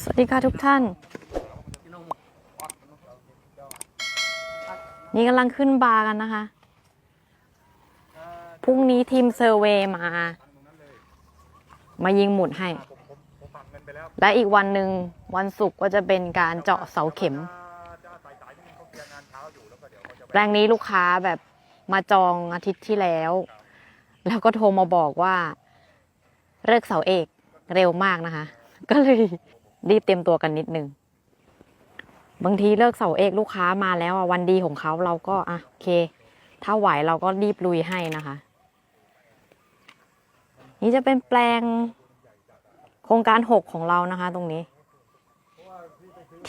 สวัสดีค่ะทุกท่าน นี่กำลังขึ้นบาร์กันนะคะ พรุ่งนี้ทีมเซอร์เวย์มา มายิงหมุดให้ และอีกวันหนึ่งวันศุกร์ก็จะเป็นการเจาะเสาเข็ม แปลงนี้ลูกค้าแบบมาจองอาทิตย์ที่แล้ว แล้วก็โทรมาบอกว่าเลิกเสาเอกเร็วมากนะคะ ก็เลย รีบเตรียมตัวกันนิดนึง บางทีเลิกเสาเอกลูกค้ามาแล้วอะวันดีของเขาเราก็อะโอเค ถ้าไหวเราก็รีบลุยให้นะคะ นี่จะเป็นแปลงโครงการหกของเรานะคะ ตรงนี้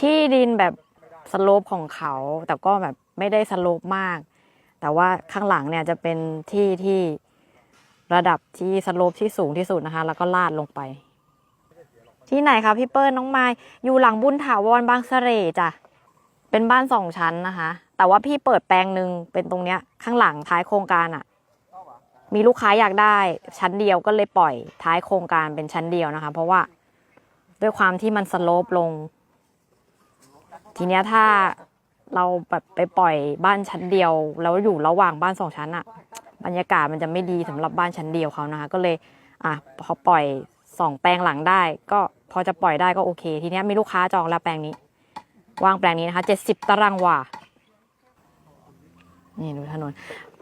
ที่ดินแบบสโลปของเขา แต่ก็แบบไม่ได้สโลปมาก แต่ว่าข้างหลังเนี่ยจะเป็นที่ที่ระดับที่สโลปที่สูงที่สุดนะคะ แล้วก็ลาดลงไป ที่ไหนคะพี่เปิ้ลน้องไม้อยู่หลังบุญถาวรบางเสร่จ้ะเป็นบ้านสองชั้นนะคะ แต่ว่าพี่เปิดแปลงหนึ่งเป็นตรงเนี้ยข้างหลังท้ายโครงการอะ่ะ มีลูกค้าอยากได้ชั้นเดียวก็เลยปล่อยท้ายโครงการเป็นชั้นเดียวนะคะ เพราะว่าด้วยความที่มันสโลปลง ทีเนี้ยถ้าเราแบบไปปล่อยบ้านชั้นเดียว แล้วอยู่ระหว่างบ้านสองชั้นอะบรรยากาศมันจะไม่ดีสำหรับบ้านชั้นเดียวเขานะคะ ก็เลย อะพอปล่อย สองแปลงหลังได้ ก็พอจะปล่อยได้ก็โอเค ทีนี้มีลูกค้าจองแล้วแปลงนี้วางแปลงนี้นะคะเจ็ดสิบตารางวานี่ดูถนน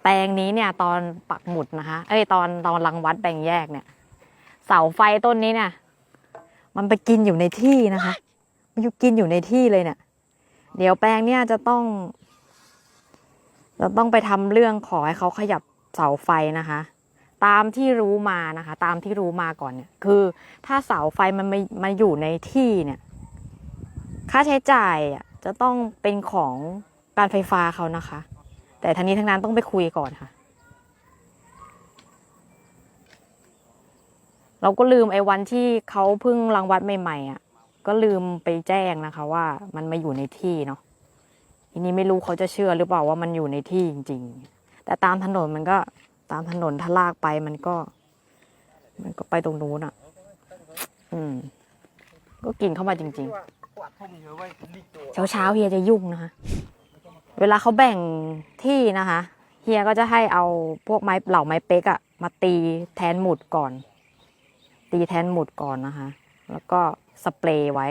แปลงนี้เนี่ยตอนปักหมุดนะคะ เอ้ยตอนตอนรังวัดแบ่งแยกเนี่ย เสาไฟต้นนี้เนี่ยมันไปกินอยู่ในที่นะคะ มันอยู่กินอยู่ในที่เลยเนี่ย เดี๋ยวแปลงเนี่ยจะต้องจะต้องไปทำเรื่องขอให้เขาขยับเสาไฟนะคะ ตามที่รู้มานะคะ ตามที่รู้มาก่อนเนี่ยคือถ้าเสาไฟมันมามาอยู่ในที่เนี่ย ค่าใช้จ่ายอะจะต้องเป็นของการไฟฟ้าเขานะคะ แต่ทั้งนี้ทั้งนั้นต้องไปคุยก่อนค่ะ เราก็ลืมไอ้วันที่เขาเพิ่งรังวัดใหม่ๆอะ ก็ลืมไปแจ้งนะคะว่ามันมาอยู่ในที่เนาะทีนี้ไม่รู้เขาจะเชื่อหรือเปล่าว่ามันอยู่ในที่จริง ๆ แต่ตามถนนมันก็ ตามถนนถ้าลากไปมันก็ มันก็ไปตรงนู้นอะ อืม ก็กินเข้ามาจริง ๆ เช้าเช้าเฮียจะยุ่งนะคะ เวลาเขาแบ่งที่นะคะ เฮียก็จะให้เอาพวกไม้เหล่าไม้เป๊กอะมาตีแทนหมุดก่อน ตีแทนหมุดก่อนนะคะ แล้วก็สเปรย์ไว้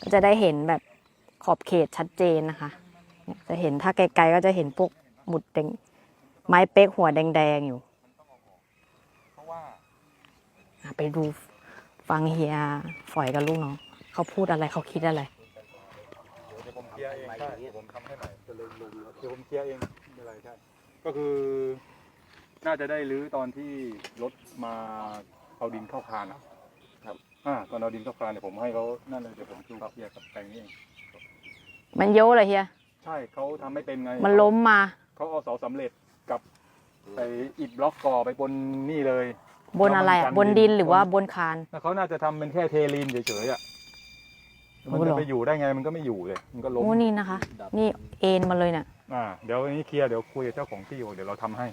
ก็จะได้เห็นแบบขอบเขตชัดเจนนะคะ จะเห็นถ้าไกลๆก็จะเห็นพวกหมุดแดง ไม้เป๊กหัวแดงๆอยู่อะไปดูฟังเฮียฝอยกับลูกน้องเขาพูดอะไรเขาคิดอะไรเดี๋ยวผมเคลียร์เองใช่เดี๋ยวผมทำให้ใหม่เดี๋ยวผมเคลียร์เองไม่เป็นไรใช่ก็คือ น่าจะได้รื้อตอนที่รถมาเอาดินเข้าคานอะครับอ่าตอนเอาดินเข้าคานเนี่ยผมให้เขานั่นเลยเดี๋ยวผมดูเคลียร์กับแปลงนี้เองมันโยเลยเฮียใช่เขาทำไม่เป็นไง มันล้มมาเขาเอาเสาสำเร็จ กับไปอิฐบล็อกก่อไปบนนี่เลยบนอะไรอะบนดินหรือว่าบนคานแล้วเขาน่าจะทำเป็นแค่เทลีนเฉยๆอะมันโอ้เหรจะอไปอยู่ได้ไงมันก็ไม่อยู่เลย มันก็ล้มโอ้นี่นะคะ นี่เอ็นมาเลยเนี่ยอ่าเดี๋ยวอันนี้เคลียร์เดี๋ยวคุยกับเจ้าของที่เดี๋ยวเราทำให้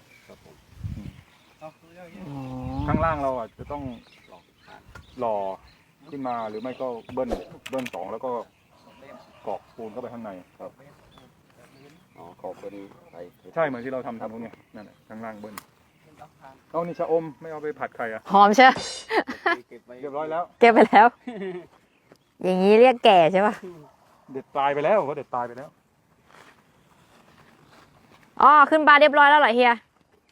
อ๋อข้างล่างเราอะจะต้องหล่อขึ้นมาหรือไม่ก็เบิ้ลเบิ้ลสองแล้วก็กรอกปูนเข้าไปข้างในครับ อ๋อขอบเป็นไปใช่เหมือนที่เราทำทำตรงเนี้ยนั่นแหละข้างล่างเบิ้ลเอานี่ชะอมไม่เอาไปผัดไข่อะหอมใช่ เก็บไว้เรียบร้อยแล้ว เก็บไปแล้ว อย่างนี้เรียกแก่ใช่ป่ะเด็ดตายไปแล้วเขาเด็ดตายไปแล้ว อ๋อขึ้นบาร์เรียบร้อยแล้วเหรอเฮีย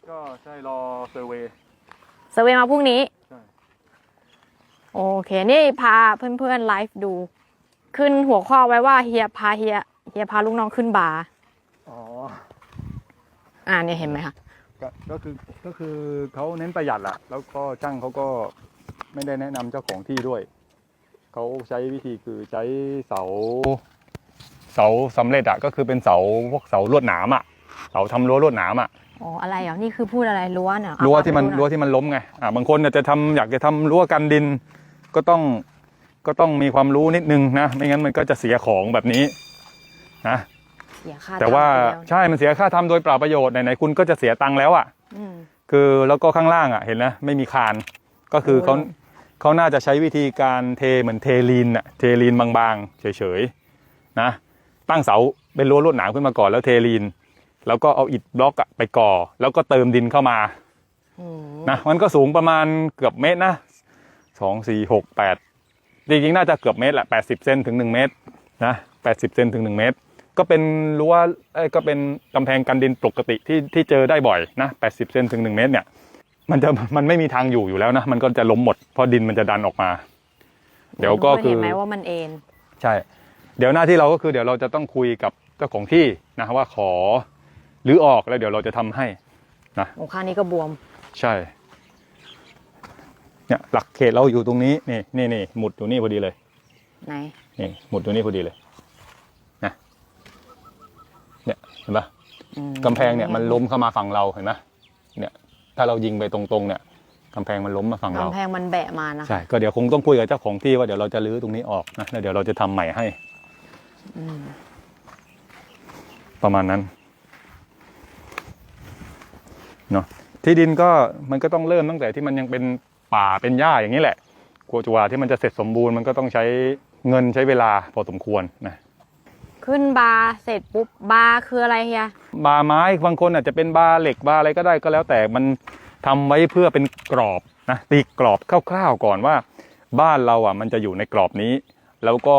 ก็ใช่รอเซอร์เวย์ เซอร์เวย์มาพรุ่งนี้ ใช่ โอเค นี่พาเพื่อนๆไลฟ์ดู ขึ้นหัวข้อไว้ว่าเฮียพาเฮียเฮียพาลูกน้องขึ้นบาร์อ๋อ อ่าเนี่ยเห็นไหมคะก็ก็คือก็คือเขาเน้นประหยัดละแล้วก็ช่างเขาก็ไม่ได้แนะนำเจ้าของที่ด้วย เขาใช้วิธีคือใช้เสา เสาสำเร็จอะก็คือเป็นเสาพวกเสาลวดหนามอะเสาทำรั้วลวดหนามอะอ๋ออะไรเหรอนี่คือพูดอะไรรั้วเนี่ยเอารั้วที่มันไปดูหรั้วอยที่มันล้มไงอ่าบางคนเนี่ยจะทำอยากจะทำรั้วกันดิน ก็ต้องก็ต้องมีความรู้นิดนึงนะ ไม่งั้นมันก็จะเสียของแบบนี้นะ เสียค่าแต่ว่าทำไปแล้วใช่มันเสียค่าทำโดยเปล่าประโยชน์ไหนๆคุณก็จะเสียตังค์แล้วอะอืม คือแล้วก็ข้างล่างอะเห็นนะไม่มีคานก็คือเขาโอ้โหเขาน่าจะใช้วิธีการเทเหมือนเทลีนอะเทลีนบางๆ เฉยๆนะตั้งเสาเป็นรั้วลวดหนามขึ้นมาก่อนแล้วเทลีน แล้วก็เอาอิฐบล็อกอะไปก่อ แล้วก็เติมดินเข้ามาอืมนะมันก็สูงประมาณเกือบเมตรนะสองสี่หกแปดจริงๆน่าจะเกือบเมตรแหละแปดสิบเซนถึงหนึ่งเมตรนะแปดสิบเซนถึงหนึ่งเมตร ก็เป็นรั้วเอ้ยก็เป็นกำแพงกันดินปกติที่ที่เจอได้บ่อยนะแปดสิบเซนถึงหนึ่งเมตรเนี่ย มันจะมันไม่มีทางอยู่อยู่แล้วนะ มันก็จะล้มหมดเพราะดินมันจะดันออกมา เดี๋ยวก็คือเห็นไหมว่ามันเอ็นใช่ เดี๋ยวหน้าที่เราก็คือเดี๋ยวเราจะต้องคุยกับเจ้าของที่นะว่าขอหรือออกแล้วเดี๋ยวเราจะทำให้โอ้ข้างนี้ก็บวม ใช่เนี่ยหลักเขตเราอยู่ตรงนี้นี่นี่นี่หมุดอยู่นี่พอดีเลยไหนนี่หมุดอยู่นี่พอดีเลย นะ เนี่ยเห็นปะอืมกำแพงเนี่ยมันล้มเข้ามาฝั่งเราเห็นไหมเนี่ย ถ้าเรายิงไปตรงๆเนี่ยกำแพงมันล้มมาฝั่งเรากำแพงมันแบะมานะใช่ก็เดี๋ยวคงต้องคุยกับเจ้าของที่ว่าเดี๋ยวเราจะรื้อตรงนี้ออกนะแล้วเดี๋ยวเราจะทำใหม่ให้อืมประมาณนั้นเนาะที่ดินก็มันก็ต้องเริ่มตั้งแต่ที่มันยังเป็นป่าเป็นหญ้าอย่างนี้แหละกลัวจัวาที่มันจะเสร็จสมบูรณ์มันก็ต้องใช้เงินใช้เวลาพอสมควรนะ ขึ้นบาร์เสร็จปุ๊บบาร์คืออะไรเฮียบาไม้บางคนอาจจะเป็นบาเหล็กบาอะไรก็ได้ก็แล้วแต่มันทำไว้เพื่อเป็นกรอบนะตีกรอบคร่าวๆก่อนว่า บ้านเราอะมันจะอยู่ในกรอบนี้ แล้วก็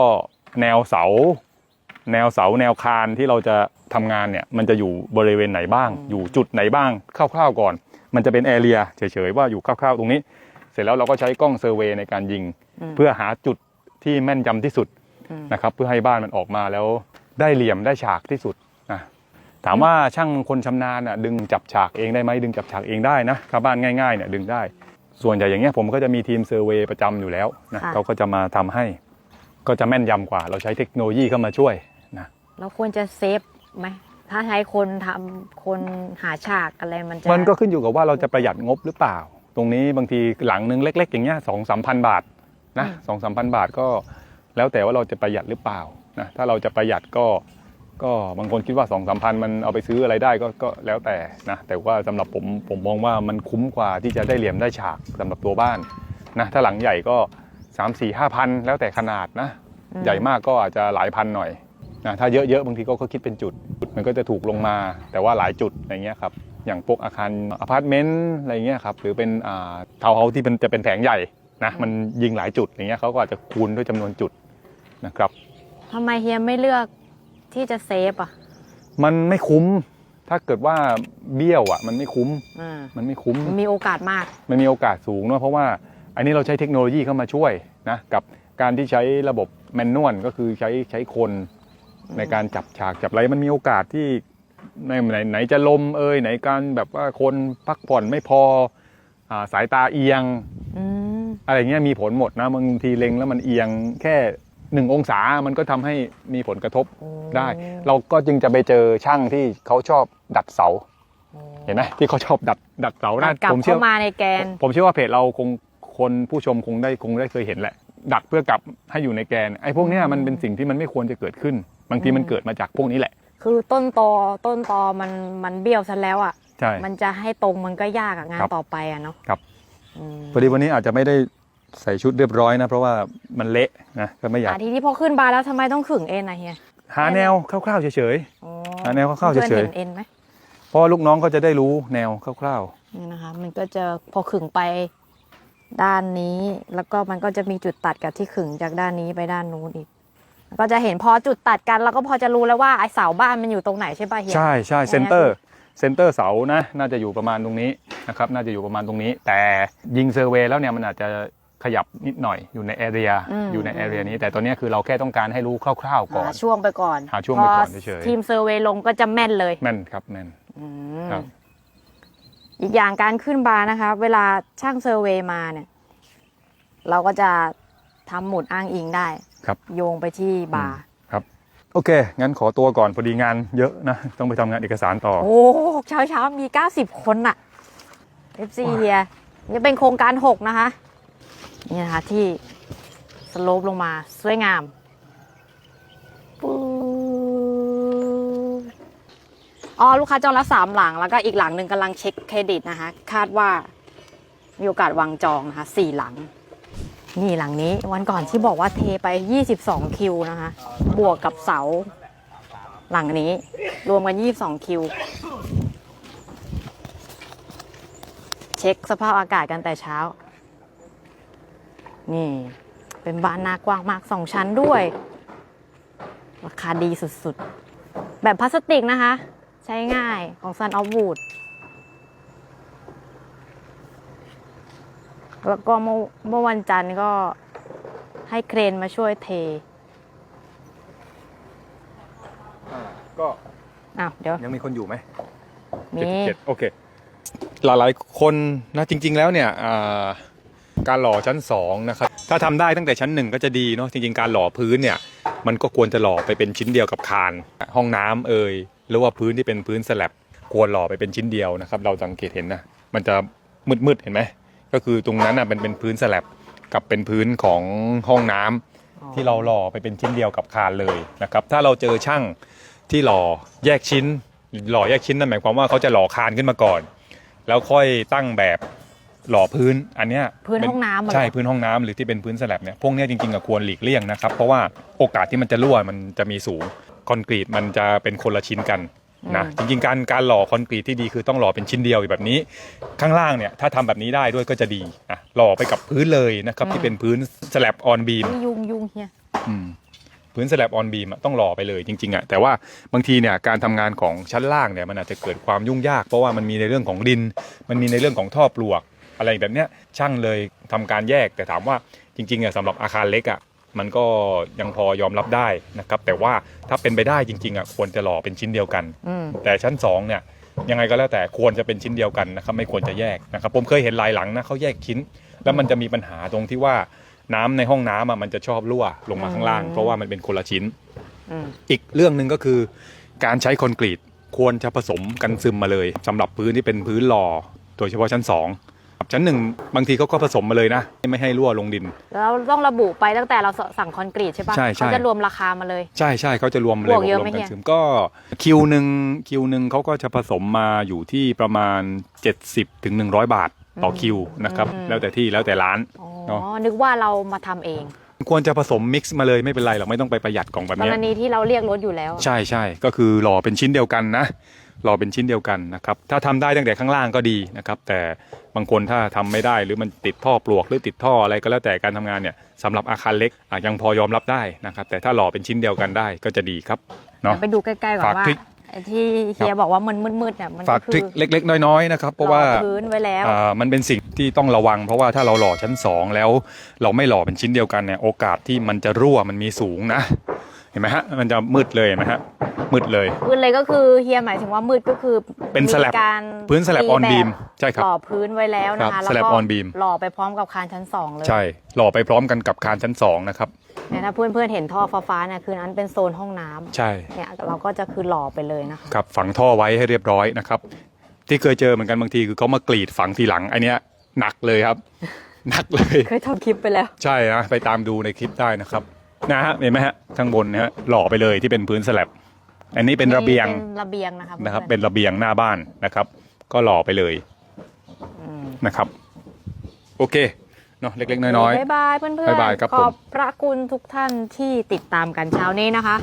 แนวเสา แนวเสาแนวคานที่เราจะทำงานเนี่ยมันจะอยู่บริเวณไหนบ้าง อยู่จุดไหนบ้างคร่าวๆก่อน มันจะเป็นแอเรียเฉยๆว่าอยู่คร่าวๆตรงนี้ เสร็จแล้วเราก็ใช้กล้องเซอร์เวย์ในการยิงอืมเพื่อหาจุดที่แม่นยำที่สุดอืมนะครับเพื่อให้บ้านมันออกมาแล้ว ได้เหลี่ยมได้ฉากที่สุดนะถามว่าช่างคนชำนาญอะดึงจับฉากเองได้ไหมดึงจับฉากเองได้นะถ้าบ้านง่ายๆเนี่ยดึงได้ ส่วนใหญ่อย่างเงี้ยผมก็จะมีทีมเซอร์เวย์ประจำอยู่แล้วนะค่ะเขาก็จะมาทำให้ ก็จะแม่นยำกว่า เราใช้เทคโนโลยีเข้ามาช่วยนะเราควรจะเซฟไหมถ้าใช้คนทำคนหาฉากอะไรมันจะมันก็ขึ้นอยู่กับว่าเราจะประหยัดงบหรือเปล่า ตรงนี้บางทีหลังนึงเล็ก ๆ อย่างเงี้ยสองสามพันบาทนะสองสามพันบาทก็ แล้วแต่ว่าเราจะประหยัดหรือเปล่า นะถ้าเราจะประหยัดก็ก็บางคนคิดว่า2องสามพันมันเอาไปซื้ออะไรได้ก็ก็แล้วแต่นะแต่ว่าสำหรับผมผมมองว่ามันคุ้มกว่าที่จะได้เหลี่ยมได้ฉากสำหรับตัวบ้านนะถ้าหลังใหญ่ก็ 3 4 5พันแล้วแต่ขนาดนะอืมใหญ่มากก็อาจจะหลายพันหน่อยนะถ้าเยอะๆบางทีก็ก็คิดเป็นจุด มันก็จะถูกลงมาแต่ว่าหลายจุดอะไรเงี้ยครับอย่างพวกอาคารอพาร์ตเมนต์อะไรเงี้ยครับหรือเป็นอ่าทาวน์เฮาส์ที่เป็นจะเป็นแผงใหญ่นะมันยิงหลายจุดอย่างเงี้ยเขาก็อาจจะคูณด้วยจำนวนจุดนะครับ ทำไมเฮียไม่เลือกที่จะเซฟอะมันไม่คุ้ม ถ้าเกิดว่าเบี้ยวอะ มันไม่คุ้ม อ่ามันไม่คุ้มมันมีโอกาสมาก มันมีโอกาสสูงเนอะเพราะว่าอันนี้เราใช้เทคโนโลยีเข้ามาช่วยนะกับการที่ใช้ระบบแมนนวลก็คือใช้ใช้คนในการจับฉากจับอะไรมันมีโอกาสที่ในไหนไหนจะลมเอ่ยไหนการแบบว่าคนพักผ่อนไม่พออาสายตาเอียง อืมอะไรเงี้ยมีผลหมดนะบางทีเล็งแล้วมันเอียงแค่ หนึ่งองศามันก็ทำให้มีผลกระทบได้ เราก็จึงจะไปเจอช่างที่เขาชอบดัดเสา เห็นไหมที่เขาชอบดัดดัดเสาตันะดกลับผมเชื่เข้าอมาในแกน ผมเชื่อว่าเพจเราคงคนผู้ชมคงได้คงได้เคยเห็นแหละ ดัดเพื่อกลับให้อยู่ในแกนไอ้พวกเนี้ยมันเป็นสิ่งที่มันไม่ควรจะเกิดขึ้น บางทีมันอืมเกิดมาจากพวกนี้แหละ คือต้นตอต้นตอมันมันเบี้ยวซะแล้วอะ ใช่ มันจะให้ตรงมันก็ยากอะงานครับ ต่อไปอะเนาะครับอืมพอดีวันนี้อาจจะไม่ได้ ใส่ชุดเรียบร้อยนะ เพราะว่ามันเละนะก็ไม่อยากอะทีนี้พอขึ้นบาร์แล้วทำไมต้องขึงเอ็นอะเฮียหาแนวคร่าวๆเฉยอ๋ออะแนวคร่าวๆพื่อนเฉยๆเห็นเอ็นไหมๆเพราะว่าลูกน้องเขาจะได้รู้แนวคร่าวนี่นะคะ มันก็จะพอขึงไปด้านนี้ แล้วก็มันก็จะมีจุดตัดกับที่ขึงจากด้านนี้ไปด้านนู้นอีกแล้วก็จะเห็นพอจุดตัดกันเราก็พอจะรู้แล้วว่าไอเสาบ้านมันอยู่ตรงไหนใช่ป่ะเฮียๆใช่ใช่อย่างเซนั้นนเตอร์เซนเตอร์เสานะ น่าจะอยู่ประมาณตรงนี้นะครับ น่าจะอยู่ประมาณตรงนี้ แต่ยิงเซอร์เวย์แล้วเนี่ยมันอาจจะ ขยับนิดหน่อยอยู่ในแอเรียอยู่ในแอเรียนี้ แต่ตอนนี้คือเราแค่ต้องการให้รู้คร่าวๆก่อน หาช่วงไปก่อนหาช่วงไปก่อนเฉยๆ ทีมเซอร์เวย์ลงก็จะแม่นเลย แม่นครับแม่น อืมครับ อีกอย่างการขึ้นบาร์นะคะ เวลาช่างเซอร์เวย์มาเนี่ย เราก็จะทำหมุดอ้างอิงได้ ครับ โยงไปที่บาร์โอเค งั้นขอตัวก่อนพอดีงานเยอะนะ ต้องไปทำงานเอกสารต่อ โอ้เช้าเช้าๆมี 90 คนน่ะ FC เฮียนี่เป็นโครงการ 6 นะคะ นี่นะคะที่สโลปลงมาสวยงามปุ๊บอ๋อลูกค้าจองแล้วสามหลังแล้วก็อีกหลังหนึ่งกำลังเช็คเครดิตนะคะ คาดว่ามีโอกาสวางจองนะคะสี่หลัง นี่หลังนี้วันก่อนที่บอกว่าเทไป 22 คิวนะคะ บวกกับเสา หลังนี้รวมกัน 22 คิว เช็คสภาพอากาศกันแต่เช้า นี่ เป็นบ้านหน้ากว้างมากสองชั้นด้วย ราคาดีสุดๆ แบบพลาสติกนะคะ ใช้ง่ายของ Sun of Wood แล้วก็เมื่อเมื่อวันจันทร์ก็ให้เครนมาช่วยเทอ่าก็อ้าวเดี๋ยวยังมีคนอยู่ไหมมีเจ็ดโอเค หลายๆคนนะจริง ๆ แล้วเนี่ยอ่า การหล่อชั้นสองนะครับถ้าทำได้ตั้งแต่ชั้นหนึ่งก็จะดีเนาะจริงๆการหล่อพื้นเนี่ยมันก็ควรจะหล่อไปเป็นชิ้นเดียวกับคานห้องน้ำเอ่ยหรือว่าพื้นที่เป็นพื้นสแลบควรหล่อไปเป็นชิ้นเดียวนะครับเราสังเกตเห็นนะมันจะมืดๆเห็นไหมก็คือตรงนั้นน่ะเป็นเป็นพื้นสแลบกับเป็นพื้นของห้องน้ำที่เราหล่อไปเป็นชิ้นเดียวกับคานเลยนะครับถ้าเราเจอช่างที่หล่อแยกชิ้น หล่อแยกชิ้นนั่นหมายความว่าเขาจะหล่อคานขึ้นมาก่อน แล้วค่อยตั้งแบบ หล่อพื้นอันเนี้ยพื้นเป็ห้องน้ำเหรอ ใช่พื้นห้องน้ำหรือที่เป็นพื้นสแลบเนี่ยพวกเนี้ยจริงๆอะควรหลีกเลี่ยงนะครับ เพราะว่าโอกาสที่มันจะรั่วมันจะมีสูงคอนกรีตมันจะเป็นคนละชิ้นกันนะจริงๆการการหล่อคอนกรีตที่ดีคือต้องหล่อเป็นชิ้นเดียวแบบนี้ ข้างล่างเนี่ยถ้าทำแบบนี้ได้ด้วยก็จะดีอะหล่อไปกับพื้นเลยนะครับที่เป็นพื้นสแลบออนบีมอุ๊ยยุงยุงเฮีย อืมพื้นสแลบออนบีมต้องหล่อไปเลยจริงๆอะแต่ว่าบางทีเนี่ยการทำงานของชั้นล่างเนี่ยมันอาจจะเกิดความยุ่งยาก เพราะว่ามันมีในเรื่องของดิน มันมีในเรื่องของท่อปลวก อะไรแบบเนี้ยช่างเลยทำการแยกแต่ถามว่าจริงๆอะสำหรับอาคารเล็กอะมันก็ยังพอยอมรับได้นะครับแต่ว่าถ้าเป็นไปได้จริงๆอะควรจะหล่อเป็นชิ้นเดียวกันอืมแต่ชั้น2เนี่ยยังไงก็แล้วแต่ควรจะเป็นชิ้นเดียวกันนะครับไม่ควรจะแยกนะครับผมเคยเห็นหลายหลังนะเขาแยกชิ้น แล้วมันจะมีปัญหาตรงที่ว่าน้ำในห้องน้ำอะมันจะชอบรั่วลงมาข้างล่างอืมเพราะว่ามันเป็นคนละชิ้นอืมอีกเรื่องหนึ่งก็คือ การใช้คอนกรีตควรจะผสมกันซึมมาเลยสำหรับพื้นที่เป็นพื้นหล่อโดยเฉพาะชั้นสอง ชั้นหนึ่งบางทีเขาก็ผสมมาเลยนะ ไม่ให้รั่วลงดิน แล้วต้องระบุไปตั้งแต่เราสั่งคอนกรีตใช่ปะใช่ใช่ เขาจะรวมราคามาเลย ใช่ใช่เขาจะรวมเลยบวกเยอะไหมรวมกัเนี่ย ซึมก็คิวหนึ่งคิวหนึ่งเขาก็จะผสมมาอยู่ที่ประมาณ 70ถึง100 บาทต่อคิวนะครับแล้วแต่ที่แล้วแต่ร้าน อ๋อ เนอะ นึกว่าเรามาทำเองควรจะผสมมิกซ์มาเลยไม่เป็นไรหรอกไม่ต้องไปประหยัดกล่องแบบกเนี้รย ณีที่เราเรียกรถอยู่แล้ว ใช่ใช่ก็คือหล่อเป็นชิ้นเดียวกันนะ หล่อเป็นชิ้นเดียวกันนะครับ ถ้าทำได้ตั้งแต่ข้างล่างก็ดีนะครับ แต่บางคนถ้าทำไม่ได้หรือมันติดท่อปลวกหรือติดท่ออะไรก็แล้วแต่การทำงานเนี่ยสำหรับอาคารเล็กอะยังพอยอมรับได้นะครับ แต่ถ้าหล่อเป็นชิ้นเดียวกันได้ก็จะดีครับเนาะไปดูใกล้ๆก่อนฝากว่าทริคไอ้ที่เฮียบอกว่ามันมืดๆเนี่ยมันฝาก็กคืทริคเล็ก ๆ น้อยๆนะครับเพราะว่าหล่อพื้นไว้แล้วอ่ามันเป็นสิ่งที่ต้องระวัง เพราะว่าถ้าเราหล่อชั้นสองแล้ว เราไม่หล่อเป็นชิ้นเดียวกันเนี่ยโอกาสที่มันจะรั่วมันมีสูงนะ เห็นไหมฮะมันจะมืดเลยเห็นไหมฮะมืดเลย มืดเลยก็คือเฮียหมายถึงว่ามืดก็คือเป็นสแลบมีการพื้นสแลบออนบีมใช่ครับหล่อพื้นไว้แล้วนะครัคะบแล้วสแลบก็ on beam หล่อไปพร้อมกับคานชั้นสองเลยใช่หล่อไปพร้อมกันกับคานชั้นสองนะครับเนี่ยถ้าเพื่อนๆเห็นท่อฟ้าๆเนี่ยคือนั้นเป็นโซนห้องน้ำใช่ เนี่ยเราก็จะคือหล่อไปเลยนะคะ ครับฝังท่อไว้ให้เรียบร้อยนะครับ ที่เคยเจอเหมือนกันบางทีคือเขามากรีดฝังทีหลังอันเนี้ยหนักเลยครับ หนักเลย เคยทำคลิปไปแล้ว ใช่นะไปตามดูในคลิปได้นะครับ นะฮะเห็นไหมฮะข้างบนนะฮะหล่อไปเลยที่เป็นพื้นสแลบอันนี้เป็นระเบียงเป็นระเบียงนะคะนะครับพื่เป็นระเบียงหน้าบ้านนะครับ ก็หล่อไปเลยอืมนะครับ โอเคเนาะเล็กๆ น้อยบ๊ายบายเพื่อนๆบ๊ายบายครับขอบพระคุณทุกท่านที่ติดตามกันเช้านี้นะคะ